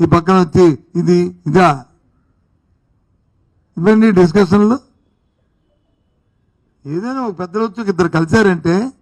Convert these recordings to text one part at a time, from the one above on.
ఈ పక్కన వచ్చి ఇది ఇదా? ఇవన్నీ డిస్కషన్లు. ఏదైనా ఒక పెద్దలు వచ్చి ఇద్దరు కలిశారంటే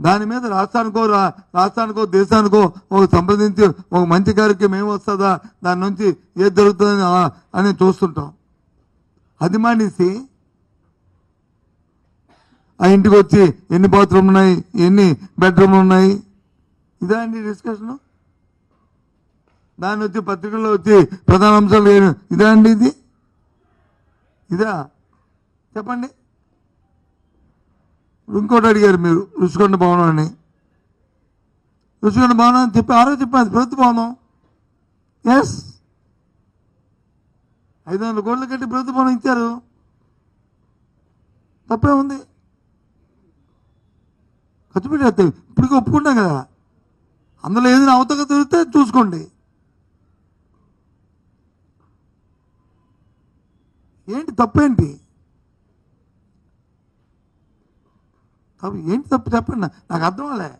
దాని మీద రాష్ట్రానికో రా- రాష్ట్రానికో దేశానికో ఒక సంప్రదించి ఒక మంచి కార్యక్రమం ఏం వస్తుందా? దాని నుంచి ఏది జరుగుతుందని అని చూస్తుంటాం. అది మానేసి ఆ ఇంటికి వచ్చి ఎన్ని బాత్రూమ్ ఉన్నాయి? ఎన్ని బెడ్రూమ్లు ఉన్నాయి? ఇదా అండి డిస్కషన్? దాన్ని వచ్చి పత్రికల్లో వచ్చి ప్రధాన అంశాలు ఏమి- ఇదా అండి ఇది? ఇదా? చెప్పండి. ఇంకోటి అడిగారు మీరు రుచికొండ భవనం అని. రుచికొండ భవనం అని చెప్పి ఆరో చెప్పాను ప్రభుత్వ భవనం. ఎస్ ఐదు వందల కోట్లు కట్టి ప్రభుత్వ భవనం ఇచ్చారు. తప్పే ఉంది. ఖర్చు పెట్టేస్తాం ఇప్పటికీ ఒప్పుకుంటాం కదా. అందులో ఏదైనా అవతక దొరికితే చూసుకోండి. ఏంటి తప్పేంటి? తప్పు ఏంటి తప్పు చెప్పండి? నాకు అర్థం అలే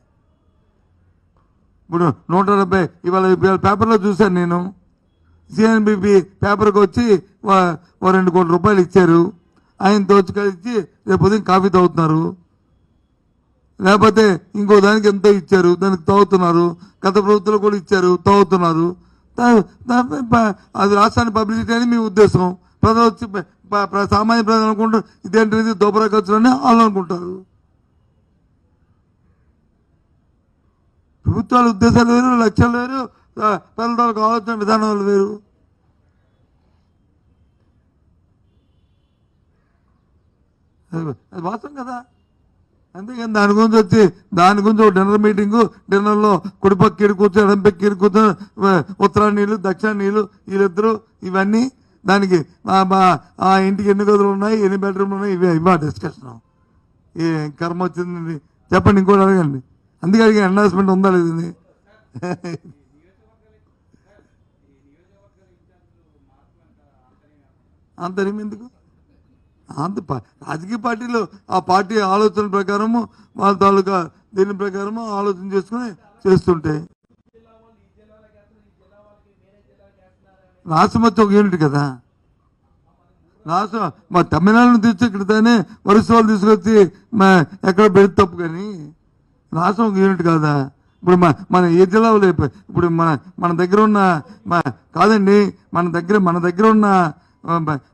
ఇప్పుడు నూట డెబ్బై ఇవాళ ఇవాళ పేపర్లో చూశాను నేను. సిఎన్బిపి పేపర్కి వచ్చి రెండు కోట్ల రూపాయలు ఇచ్చారు. ఆయన తోచి కలిసి రేపు ఉదయం కాఫీ తాగుతున్నారు. లేకపోతే ఇంకో దానికి ఎంతో ఇచ్చారు దానికి తాగుతున్నారు. గత ప్రభుత్వంలో కూడా ఇచ్చారు తాగుతున్నారు. అది రాష్ట్రాన్ని పబ్లిసిటీ అని మీ ఉద్దేశం. ప్రజలు వచ్చి సామాన్య ప్రజలు అనుకుంటారు ఇదేంటిది దోపరా ఖర్చులు అని వాళ్ళు అనుకుంటారు. ప్రభుత్వాల ఉద్దేశాలు వేరు లక్ష్యాలు వేరు పిల్లలకు ఆలోచన విధానాలు వేరు. అది వాస్తవం కదా. అంతేకాని దాని గురించి వచ్చి దాని గురించి ఒక డిన్నర్ మీటింగు డిన్నర్లో కుడిపక్క ఇరు కూర్చొని ఎడంపక్క ఇరు కూర్చొని ఉత్తరాన్ని నీళ్ళు దక్షిణ నీళ్ళు వీళ్ళిద్దరూ ఇవన్నీ దానికి మా- మా- ఆ ఇంటికి ఎన్ని గదులు ఉన్నాయి ఎన్ని బెడ్రూమ్లు ఉన్నాయి ఇవే ఇవా డిస్కషన్ ఏ కర్మ వచ్చింది చెప్పండి ఇంకోటి అడగండి. అందుకే అడిగిన అనౌన్స్మెంట్ ఉందా లేదు ఇది? ఎందుకు? అంత రాజకీయ పార్టీలు ఆ పార్టీ ఆలోచన ప్రకారము వాళ్ళ తాలూకా దీని ప్రకారము ఆలోచన చేసుకుని చేస్తుంటే రాష్ట్రం వచ్చి ఒక యూనిట్ కదా? రాష్ట్రం మా తమిళనాడును తెచ్చి ఇక్కడనే వరుస వాళ్ళు తీసుకొచ్చి మా ఎక్కడ పెడితే తప్పు కానీ రాష్ట్రం ఒక యూనిట్ కాదా? ఇప్పుడు మన మన ఏ జిల్లాలో ఇప్పుడు మన మన దగ్గర ఉన్న మా కాదండి మన దగ్గర మన దగ్గర ఉన్న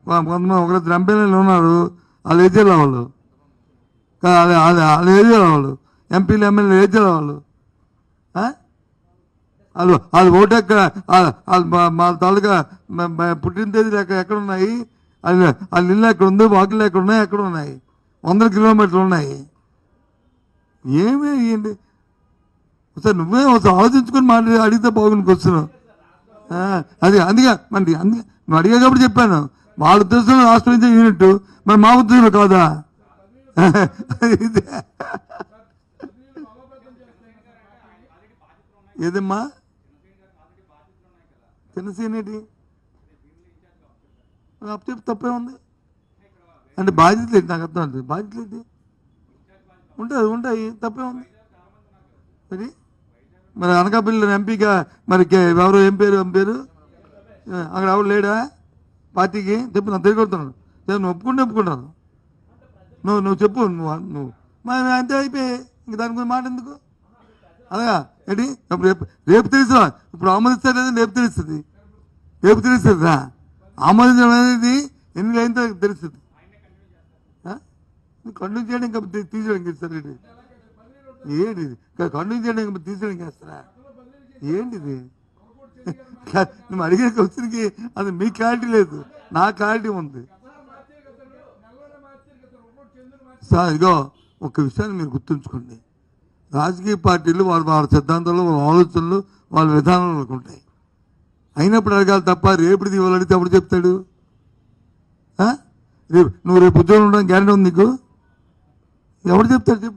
కొంతమంది ఒకరిద్దరు ఎంపీలు ఉన్నారు వాళ్ళు ఏ జిల్లా వాళ్ళు? వాళ్ళ వాళ్ళు ఏ జిల్లా వాళ్ళు? ఎంపీలు ఎమ్మెల్యేలు ఏ జిల్లా వాళ్ళు? ఆ? వాళ్ళు వాళ్ళు ఓటు ఎక్కడ? మా- తాలూకా పుట్టిన తేదీ లెక్క ఎక్కడ ఉన్నాయి వాళ్ళు వాళ్ళ ఇల్లు ఎక్కడ ఉంది? వాకిళ్ళు ఎక్కడ ఉన్నాయి? ఎక్కడ ఉన్నాయి వందల కిలోమీటర్లు ఉన్నాయి. ఏమే ఏంటి ఒకసారి నువ్వే ఒకసారి ఆలోచించుకొని మాట్లాడి అడిగితే బాగుంది కూర్చున్నావు అది అందుకే మరి అందుకే నువ్వు అడిగా కాబట్టి చెప్పాను. వాళ్ళ ఉద్దేశంలో రాష్ట్రం యూనిట్. మరి మా ఉద్దేశంలో కాదా? ఇదే. ఏదమ్మా? చిన్న సీన్ ఏంటి అప్పు చెప్పి తప్పే ఉంది. అంటే బాధ్యత ఏంటి? నాకు అర్థం అవుతుంది బాధ్యతలు ఏంటి? ఉంటుంది ఉంటాయి. తప్పే ఉంది. మరి మరి అనకాపల్లి ఎంపీగా మరి కే- ఎవరు? ఏం పేరు? ఏం పేరు? అక్కడ ఎవరు లేడా? పార్టీకి? చెప్పి నా తిరిగి సరే, నువ్వు ఒప్పుకుంటే ఒప్పుకుంటాను. నువ్వు నువ్వు చెప్పు నువ్వు నువ్వు. మరి అంతే అయిపోయి ఇంక దాని గురించి మాట ఎందుకు అలాగా? ఏంటి? ఇప్పుడు రేపు రేపు తెలుసు ఇప్పుడు ఆమోదిస్తారు రేపు తెలుస్తుంది. రేపు తెలుస్తుందా? ఆమోదించడం అనేది ఎన్ని అయిన తెలుస్తుంది? కంటిన్యూ చేయడం ఇంకా తీ- తీసేయడం ఏంటి ఇది? క- కంటిన్యూ చేయడం ఇంకా తీసేయడం చేస్తారా ఏంటిది? నువ్వు అడిగిన క్వశ్చన్కి అది మీ క్లారిటీ లేదు. నా క్లారిటీ ఉంది. సార్ ఇగో ఒక విషయాన్ని మీరు గుర్తుంచుకోండి. రాజకీయ పార్టీలు వాళ్ళ వాళ్ళ సిద్ధాంతాలు వాళ్ళ ఆలోచనలు వాళ్ళ విధానాలు ఉంటాయి. అయినప్పుడు అడగాలి తప్ప రేపు ఇవాళ అడిగితే అప్పుడు చెప్తాడు? రేపు నువ్వు రేపు ఉద్యోగం ఉండడం గ్యారెంటీ ఉంది నీకు? ఎవడు చెప్తాడు చెప్పు.